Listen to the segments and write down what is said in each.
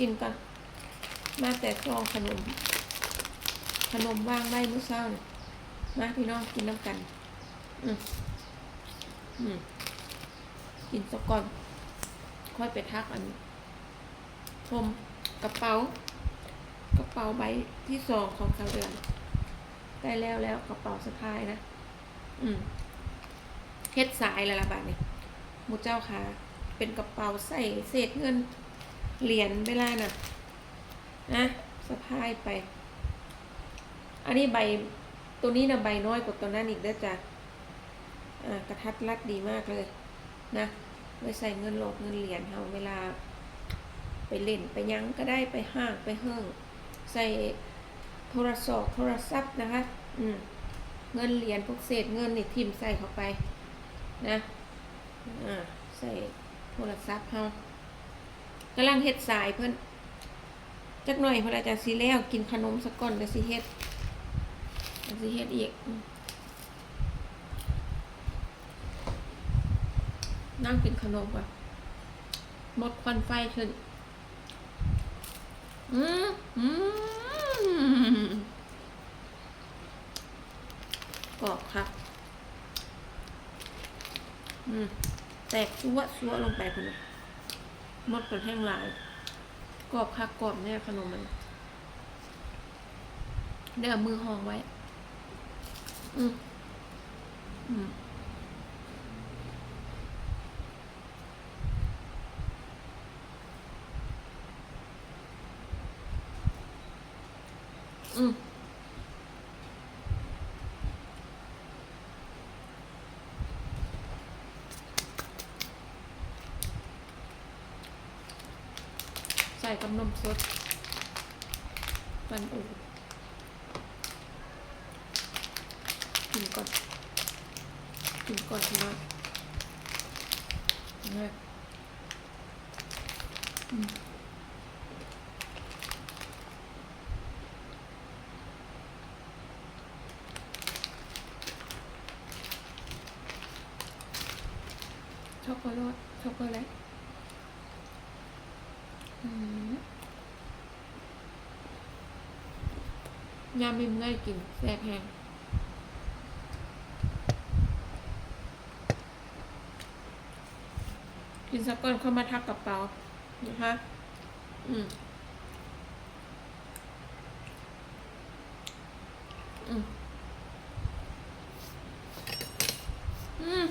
กินกันมาแต่ซองขนม ขนมว่างไว้มื้อเช้าเนี่ยมาพี่น้องกินน้ำกัน อืมอืมกินซะก่อน ค่อยไปทักอันชมกระเป๋า กระเป๋าใบที่สองของสาวเดือนได้แล้วแล้วกระเป๋าสะพายนะ อืมเฮ็ดสายละละบาทนี่มูเจ้าค่ะ เป็นกระเป๋าใส่เศษเงิน เหรียญเวลาน่ะนะสะพายไป อันนี้ใบตัวนี้นะใบน้อยกว่าตัวนั้นอีกเด้อจ้ะอ่ากระทัดรัดดีมากเลยนะไว้ใส่เงินโลกเงินเหรียญเฮาเวลา ไปเล่นไปยั้งก็ได้ไปห้างไปเฮิ่งใส่โทรศัพท์โทรศัพท์นะคะ อืมเงินเหรียญพวกเศษเงินนี่ทิมใส่เข้าไป นะ อ่า ใส่โทรศัพท์เฮา กำลังเฮ็ดสายเพิ่นจักหน่อยเพนอาจารย์สิแล้วกินขนมสักก่อนเดี๋ยวสิเฮ็ดเดี๋ยวสิเฮ็ดอีกนั่งกินขนมก่อนหมดควันไฟขึ้นอืมอืมกรอบครับอืมแตกซัวซัวลงไปคุณน่ะ มดเป็นแห้งหลายกรอบคักกรอบแน่ขนมมันเดี๋ยวมือห้องไว้ อืมอืมอืม ส่กับนมสดมันอูกินก่อนกินก่อนนะนะอืมช็อกโกแลตช็อกโกแลต ยามมิมง่ายกินแซ่บแห้งกินสักก้อนเข้ามาทักกระเป๋านะคะ อืม อืม อืม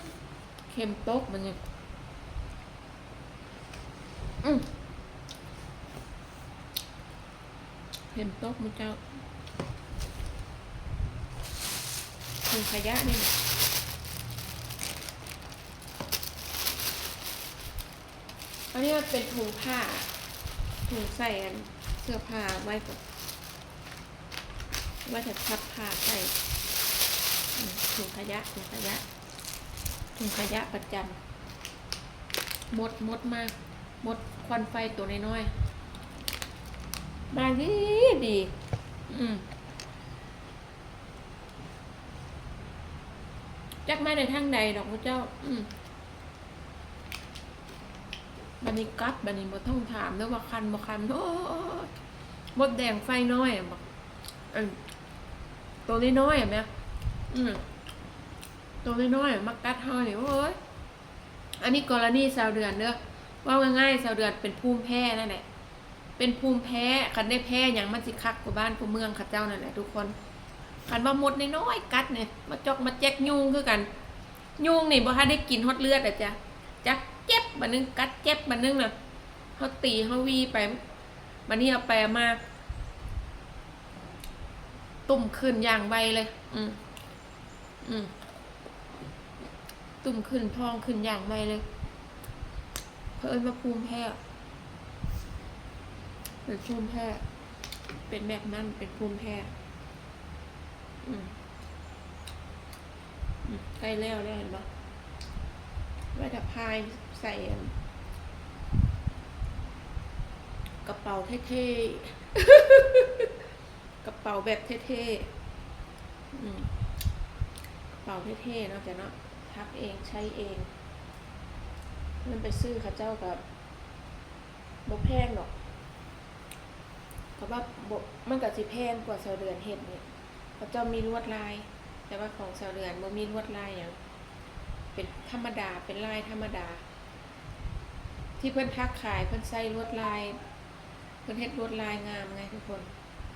เค็มโต๊กมันยังอืมเห็นโต๊ะมุเจ้า ถุงขยะนี่อันนี้มันเป็นถุงผ้าถุงใส่อันเสื้อผ้าไว้ก่อนไว้ถัดพับผ้าใส่ถุงขยะถุงขยะถุงขยะประจำมดมดมากมดควันไฟตัวน้อยๆมาดีดี อืม จักมาในทางใดดอกพระเจ้า อืมบันนี้กลับบันนี้บ่ต้องถามเด้อว่าคันบ่คันโอ้ยมดแดงไฟน้อยบอกเอิ่มตัวน้อยๆอะแม่อืมตัวน้อยๆอะมากัดเฮานี่โอ้ยอันนี้กรณีสาวเดือนเด้อว่าง่ายๆสาวเดือนเป็นภูมิแพ้นั่นแหละเป็นภูมิแพ้คันได้แพ้อย่างมันสิคักกว่าบ้านกว่าเมืองข้าเจ้านั่นแหละทุกคน คันว่ามดน้อยๆกัดเนี่ยมาจอกมาแจ๊กยุงคือกันยุงนี่บ่ทันได้กินฮอดเลือดอะจ้ะจักเจ็บบัดนึงกัดเจ็บบัดนึงน่ะเฮาตีเฮาวีไปบัดนี้เอาไปเอามาตุ่มขึ้นอย่างไวเลย อืมอืมตุ่มขึ้นพองขึ้นอย่างไวเลย เพิ่นมาภูมิแพ้เป็นภูมิแพ้เป็นแบบนั้นเป็นภูมิแพ้ ใกล้แล้วแล้เห็นปะว่าจะพายใส่กระเป๋าเท่ๆ กระเป๋าแบบเท่ๆกระเป๋าเท่ๆนาะจ้ะเนาะทักเองใช้เองมันไปซื้อข้าเจ้ากับบ่แพงหรอกบบมันก็สิแพงกว่าเสาเดือนเฮ็ดเนี่ย เขาเจ้ามีลวดลาย แต่ว่าของเสาเดือนบ่มีลวดลายหยังเป็นธรรมดาเป็นลายธรรมดา ที่เพิ่อนทักขายเพิ่อนใส่ลวดลาย เพิ่อนเฮ็ดลวดลายงามไงทุกคน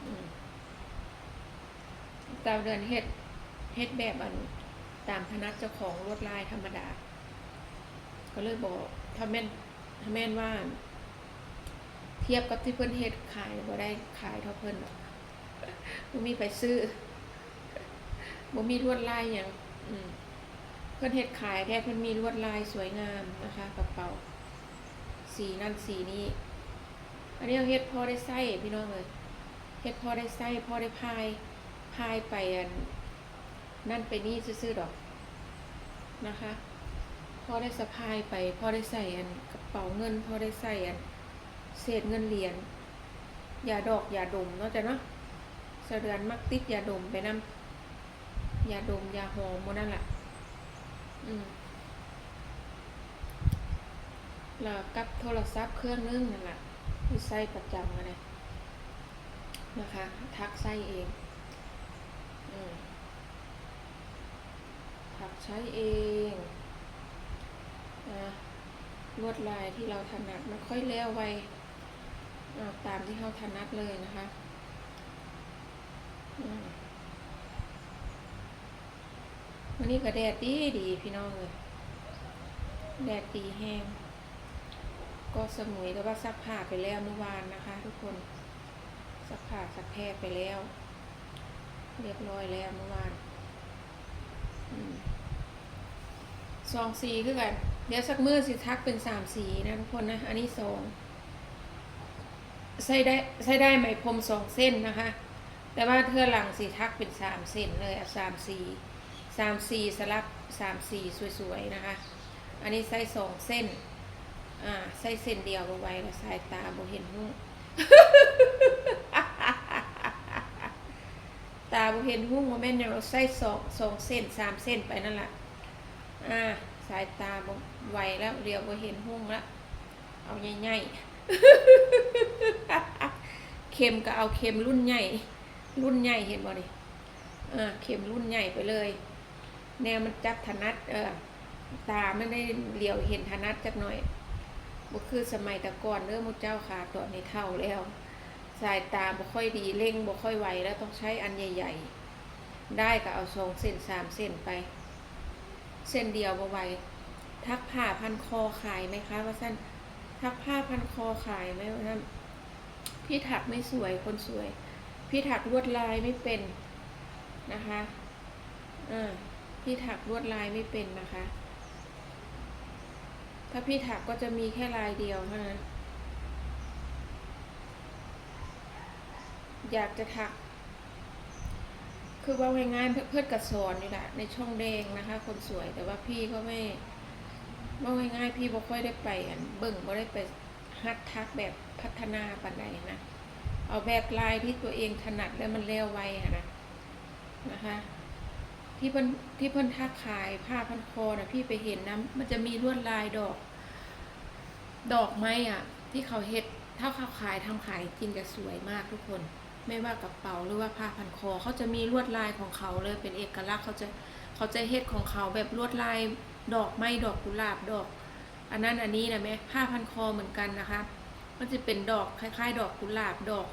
อืมเสาเดือนเฮ็ดเฮ็ดแบบอันตามถนัดเจ้าของลวดลายธรรมดา ก็เลยบอกถ้าแม่นถ้าแม่นว่าเทียบกับที่เพิ่อนเฮ็ดขายบ่ได้ขายเท่าเพิ่อนหรอกมีไปซื้อ บ่มีลวดลายหยังอืมเพิ่นเฮ็ดขายแค่เพิ่นมีลวดลายสวยงามนะคะกระเป๋า สีนั่นสีนี้ อันนี้เอาเฮ็ดพอได้ใส่พี่น้องเอ้ยเฮ็ดพอได้ใส่พอได้พายพายไปอันนั่นไปนี่ซื่อๆดอกนะคะ พอได้สะพายไป พอได้ใส่อันกระเป๋าเงิน พอได้ใส่อันเศษเงินเหรียญยาดอกยาดมเนาะจ้ะเนาะสะเดือนมักติดยาดมไปนำ ยาดมยาหอมหมดนั่นแหละอืมแล้วกับโทรศัพท์เครื่องนึงนั่นแหละที่ใส่ประจำกันเลยนะคะ ทักใส่เองอืมถักใช้เองนะลวดลายที่เราถนัดมันค่อยแล้วไวเอาตามที่เขาถนัดเลยนะคะอืม วันนี้ก็แดดดีดีพี่น้องเลยแดดดีแห้งก็สมุยก็ว่าซักผ้าไปแล้วเมื่อวานนะคะ ทุกคนซักผ้าซักแพรไปแล้ว เรียบร้อยแล้วเมื่อวานอสองสีคือกัน เดี๋ยวสักมือสิทักเป็นสามสีนะทุกคนนะ อันนี้สองใส่ได้ใส่ได้ไหมพรมสองเส้นนะคะ แต่ว่าเธอหลังสีทักเป็นสามเส้นเลยอะสามสี สามสี่สลับสามสี่สวยๆนะคะ อันนี้ใส่สองเส้น อ่าใส่เส้นเดียวเอาไว้แล้วสายตาบ่เห็นหุ้งตาบ่เห็นหุ้งว่าแม่นยังเราใส่สองสองเส้นสามเส้นไปนั่นแหละอ่าสายตาบ่ไวแล้วเรียวบ่เห็นหุ้งแล้วเอาใหญ่ๆเข็มก็เอาเข็มรุ่นใหญ่ รุ่นใหญ่เห็นบ่นี่อ่าเข็มรุ่นใหญ่ไปเลย แนวมันจับถนัด เออ ตาไม่ได้เหลียวเห็นถนัดจักหน่อยบ่คือสมัยต่ก่อนเด้อมุเจ้าค่ะตอนนี้เท่าแล้ว สายตาบ่ค่อยดีเร่งบ่ค่อยไหวแล้วต้องใช้อันใหญ่ ๆ ได้ก็เอาสองเส้นสามเส้นไป เส้นเดียวบ่ไหวทักผ้าพันคอขายไหมคะว่าสั้นทักผ้าพันคอขายไหมว่าสั้นพี่ถักไม่สวยคนสวย พี่ถักลวดลายไม่เป็นนะคะอ่า พี่ถักลวดลายไม่เป็นนะคะ ถ้าพี่ถักก็จะมีแค่ลายเดียวเท่านั้น อยากจะถัก คือว่าง่ายๆเพื่อนกระสอนนี่แหละในช่องแดงนะคะ คนสวยแต่ว่าพี่ก็ไม่ว่าง่ายๆพี่บ่ค่อยได้ไปอันเบิ่งบ่ได้ไปฮัดทักแบบพัฒนาปานใดนะ เอาแบบลายที่ตัวเองถนัดแล้วมันเร็วไวอะนะนะคะ ที่เพิ่นที่เพิ่นทักขายผ้าพันคอนะพี่ไปเห็นนะมันจะมีลวดลายดอก ดอกไม้อะ ที่เขาเฮ็ดถ้าเขาขายทำขายจริงจะสวยมากทุกคน ไม่ว่ากระเป๋าหรือว่าผ้าพันคอเขาจะมีลวดลายของเขาเลยเป็นเอกลักษณ์เขาจะเขาจะเฮ็ดของเขาแบบลวดลายดอกไม้ดอกกุหลาบดอก อันนั้นอันนี้นะแม่ผ้าพันคอเหมือนกันนะคะมันจะเป็นดอกคล้าย ๆ ดอกกุหลาบดอก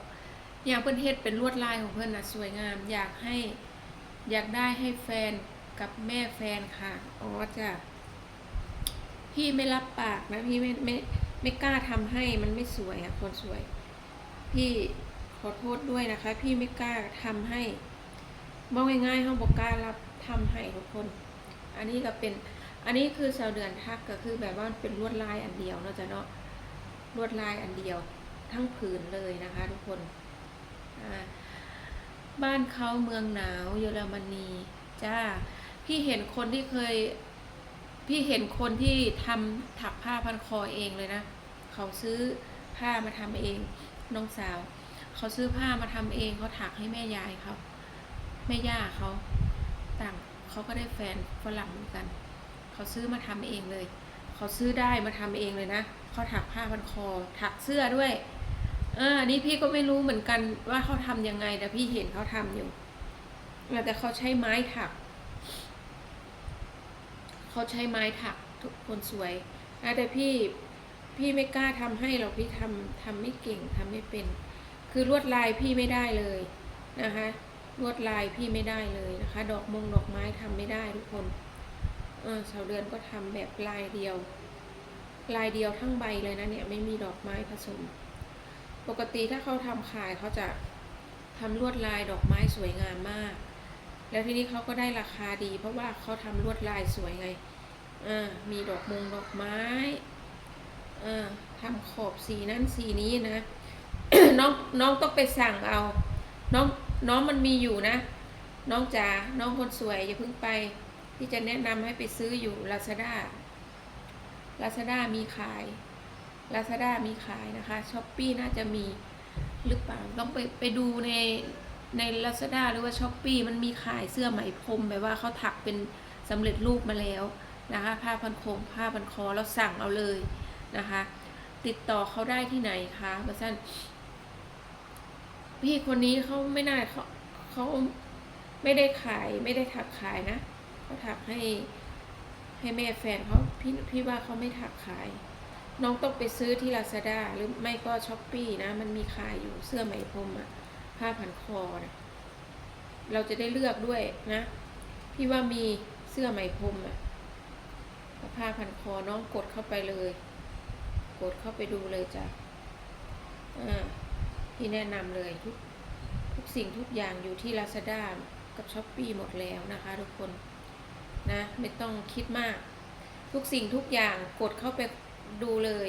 อย่างเพิ่นเฮ็ดเป็นลวดลายของเพิ่นนะสวยงาม อยากให้ อยากได้ให้แฟนกับแม่แฟนค่ะ อ๋อจ้ะ พี่ไม่รับปากนะ พี่ไม่ไม่ไม่กล้าทำให้มันไม่สวยอะคนสวย พี่ขอโทษด้วยนะคะ พี่ไม่กล้าทำให้บอกง่ายๆห้องบอกกล้ารับทำให้ทุกคน อันนี้ก็เป็น อันนี้คือชาวเดือนทักก็คือแบบว่าเป็นลวดลายอันเดียวเนาะจ๊ะเนาะลวดลายอันเดียวทั้งผืนเลยนะคะ ทุกคน อ่า บ้านเขาเมืองหนาวเยอรมนีจ้าพี่เห็นคนที่เคย พี่เห็นคนที่ทำถักผ้าพันคอเองเลยนะเขาซื้อผ้ามาทำเอง น้องสาว เขาซื้อผ้ามาทำเองเขาถักให้แม่ยายเขาแม่ย่าเขาต่างเขาก็ได้แฟนฝรั่งเหมือนกัน เขาซื้อมาทำเองเลย เขาซื้อได้มาทำเองเลยนะเขาถักผ้าพันคอ ถักเสื้อด้วย อ่าอันนี้พี่ก็ไม่รู้เหมือนกันว่าเขาทำยังไง แต่พี่เห็นเขาทำอยู่ แต่เขาใช้ไม้ถัก เขาใช้ไม้ถักทุกคนสวยอะแต่พี่พี่ไม่กล้าทำให้หรอกพี่ทำทำไม่เก่งทำไม่เป็น คือลวดลายพี่ไม่ได้เลยนะคะลวดลายพี่ไม่ได้เลยนะคะ ดอกมงดอกไม้ทำไม่ได้ทุกคนเออสาวเดือนก็ทำแบบลายเดียว ลายเดียวทั้งใบเลยนะเนี่ยไม่มีดอกไม้ผสม ปกติถ้าเขาทำขายเขาจะทำลวดลายดอกไม้สวยงามมาก แล้วทีนี้เขาก็ได้ราคาดี เพราะว่าเขาทำลวดลายสวยไงอ่ามีดอกมงดอกไม้อ่าทำขอบสีนั้นสีนี้นะน้องน้องต้องไปสั่งเอา น้องน้องมันมีอยู่นะ น้องจ๋าน้องคนสวยอย่าเพิ่งไป ที่จะแนะนำให้ไปซื้ออยู่ Lazada Lazada มีขาย Lazada มีขายนะคะ s h อ p e e น่าจะมีหรือเปล่าต้องไปไปดูในใน Lazada หรือว่า s h อ p e e มันมีขายเสื้อไหมพรมแบบว่าเขาถักเป็นสำเร็จรูปมาแล้วนะคะผ้าพันโคงผ้าพันคอแล้วสั่งเอาเลยนะคะ ติดต่อเขาได้ที่ไหนคะประสันพี่คนนี้เขาไม่น่าเขาเขาไม่ได้ขายไม่ได้ถักขายนะเขาถักให้ให้แม่แฟนเขาพี่พี่ว่าเขาไม่ถักขาย น้องต้องไปซื้อที่ Lazada หรือไม่ก็ช้อปปี้นะ มันมีขายอยู่เสื้อไหมพรมอะผ้าพันคอนะเราจะได้เลือกด้วยนะ พี่ว่ามีเสื้อไหมพรมอะผ้าพันคอน้องกดเข้าไปเลย กดเข้าไปดูเลยจ้ะอ่าพี่แนะนำเลยทุกทุกสิ่งทุกอย่างอยู่ที่ Lazada กับ s h อ p e e หมดแล้วนะคะทุกคนนะ ไม่ต้องคิดมาก ทุกสิ่งทุกอย่างกดเข้าไป ดูเลย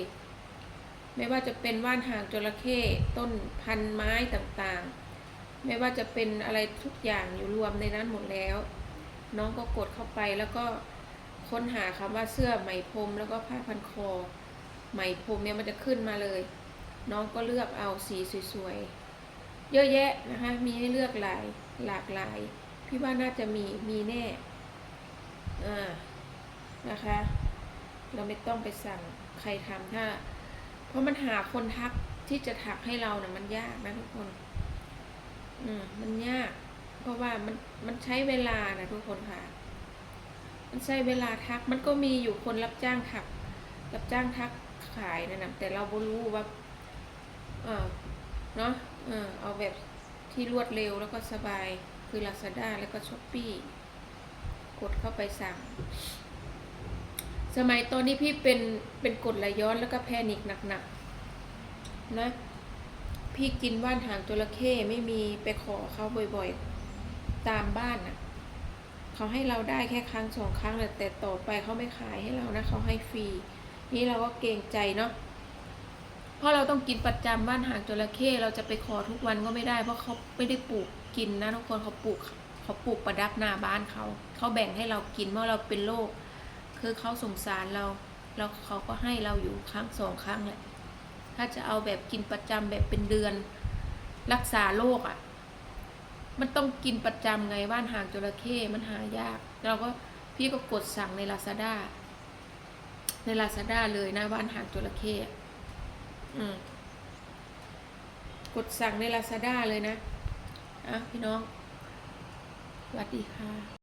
ไม่ว่าจะเป็นว่านหางจระเข้ต้นพันไม้ต่างๆ ไม่ว่าจะเป็นอะไรทุกอย่างอยู่รวมในนั้นหมดแล้ว น้องก็กดเข้าไปแล้วก็ค้นหาคำว่าเสื้อไหมพรมแล้วก็ผ้าพันคอ ไหมพรมเนี่ยมันจะขึ้นมาเลย น้องก็เลือกเอาสีสวยๆ เยอะแยะนะคะมีให้เลือกหลายหลากหลาย พี่ว่าน่าจะมีมีแน่อ่านะคะ เราไม่ต้องไปสั่ง ใครทำถ้า เพราะมันหาคนทักที่จะถักให้เราเนะ่ะมันยากนะทุกคน อืม มันยาก เพราะว่ามันมันใช้เวลานะทุกคนค่ะ มันใช้เวลาทัก มันก็มีอยู่คนรับจ้างถัก รับจ้างทักขายนะนะแต่เราไม่รู้ว่าเออเนาะเออเอาแบบที่รวดเร็วแล้วก็สบายคือ Lazada แล้วก็ s h อ p e e กดเข้าไปสั่ง สมัยตอนนี้พี่เป็นเป็นกรดไหลย้อนแล้วก็แพนิคหนักๆนะ พี่กินว่านหางจระเข้ไม่มีไปขอเขาบ่อยๆ ตามบ้านน่ะ เขาให้เราได้แค่ครั้งสองครั้งแต่ต่อไปเขาไม่ขายให้เรานะเขาให้ฟรี นี่เราก็เกรงใจเนาะเพราะเราต้องกินประจำบ้านหางจระเข้เราจะไปขอทุกวันก็ไม่ได้ เพราะเขาไม่ได้ปลูกกินนะทุกคนเขาปลูกเขาปลูกประดับหน้าบ้านเขาเขาแบ่งให้เรากินเมื่อเราเป็นโรค คือเขาสงสารเราแล้วเขาก็ให้เราอยู่ครั้งสองครั้งแหละ ถ้าจะเอาแบบกินประจำแบบเป็นเดือน รักษาโรคอะ่ะ มันต้องกินประจำไงบ้านหางจระเข้มันหายาก เราก็พี่ก็กดสั่งในลาซาด้าในลาซาด้าเลยนะบ้านหางจระเข้อืมกดสั่งใน Lazada เลยนะอะพี่น้องสวัสดีค่ะ